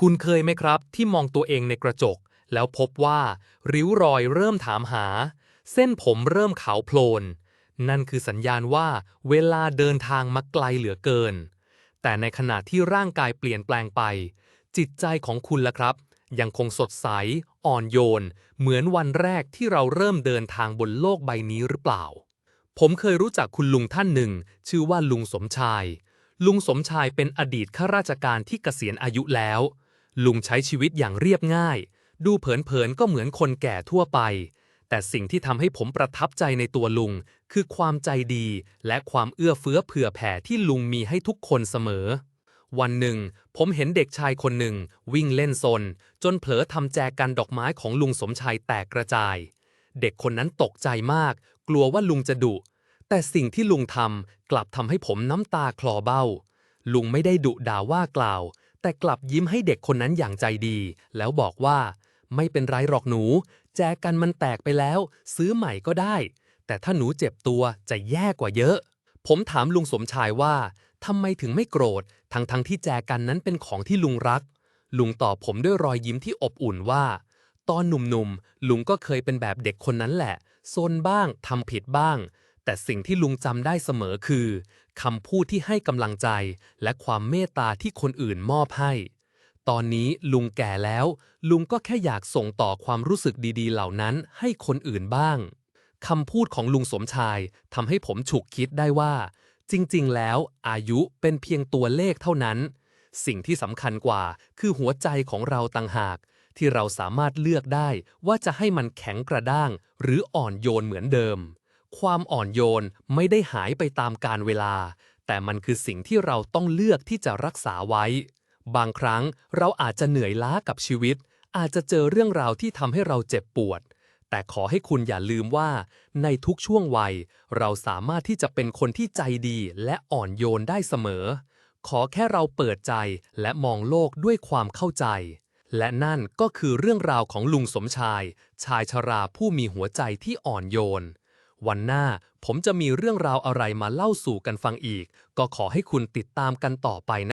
คุณเคยไหมครับที่มองตัวเองในกระจก แล้วพบว่า ริ้วรอยเริ่มถามหา เส้นผมเริ่มขาวโพลน นั่นคือสัญญาณว่าเวลาเดินทางมาไกลเหลือเกิน แต่ในขณะที่ร่างกายเปลี่ยนแปลงไป จิตใจของคุณล่ะครับ ยังคงสดใส อ่อนโยน เหมือนวันแรกที่เราเริ่มเดินทางบนโลกใบนี้หรือเปล่า ผมเคยรู้จักคุณลุงท่านหนึ่ง ชื่อว่าลุงสมชาย ลุงสมชายเป็นอดีตข้าราชการที่เกษียณอายุแล้ว ลุงใช้ชีวิตอย่างเรียบง่าย ดูเผินๆก็เหมือนคนแก่ทั่วไป แต่สิ่งที่ทำให้ผมประทับใจในตัวลุง คือความใจดี และความเอื้อเฟื้อเผื่อแผ่ที่ลุงมีให้ทุกคนเสมอ วันหนึ่ง ผมเห็นเด็กชายคนหนึ่ง วิ่งเล่นซน จนเผลอทำแจกันดอกไม้ของลุงสมชายแตกกระจาย เด็กคนนั้นตกใจมาก กลัวว่าลุงจะดุแต่สิ่งที่ลุงทำกลับทำให้ผมน้ำตาคลอเบ้า ลุงไม่ได้ดุด่าว่ากล่าว แต่กลับยิ้มให้เด็กคนนั้นอย่างใจดี แล้วบอกว่า ไม่เป็นไรหรอกหนู แจกันมันแตกไปแล้ว ซื้อใหม่ก็ได้ แต่ถ้าหนูเจ็บตัวจะแย่กว่าเยอะ ผมถามลุงสมชายว่าทำไมถึงไม่โกรธ ทั้งทั้งๆที่แจกันนั้นเป็นของที่ลุงรัก ลุงตอบผมด้วยรอยยิ้มที่อบอุ่นว่า ตอนหนุ่มๆ ลุงก็เคยเป็นแบบเด็กคนนั้นแหละ ซนบ้างทำผิดบ้าง แต่สิ่งที่ลุงจำได้เสมอคือ คำพูดที่ให้กำลังใจ และความเมตตาที่คนอื่นมอบให้ ตอนนี้ลุงแก่แล้ว ลุงก็แค่อยากส่งต่อความรู้สึกดีๆ เหล่านั้นให้คนอื่นบ้างคำพูดของลุงสมชายทำให้ผมฉุกคิดได้ว่า จริง ๆ แล้ว อายุเป็นเพียงตัวเลขเท่านั้น สิ่งที่สำคัญกว่าคือหัวใจของเราต่างหาก ที่เราสามารถเลือกได้ว่าจะให้มันแข็งกระด้าง หรืออ่อนโยนเหมือนเดิม ความอ่อนโยนไม่ได้หายไปตามกาลเวลา แต่มันคือสิ่งที่เราต้องเลือกที่จะรักษาไว้ บางครั้งเราอาจจะเหนื่อยล้ากับชีวิต อาจจะเจอเรื่องราวที่ทำให้เราเจ็บปวด แต่ขอให้คุณอย่าลืมว่า ในทุกช่วงวัย เราสามารถที่จะเป็นคนที่ใจดีและอ่อนโยนได้เสมอ ขอแค่เราเปิดใจและมองโลกด้วยความเข้าใจและนั่นก็คือเรื่องราวของลุงสมชาย ชายชราผู้มีหัวใจที่อ่อนโยน วันหน้าผมจะมีเรื่องราวอะไรมาเล่าสู่กันฟังอีก ก็ขอให้คุณติดตามกันต่อไปนะ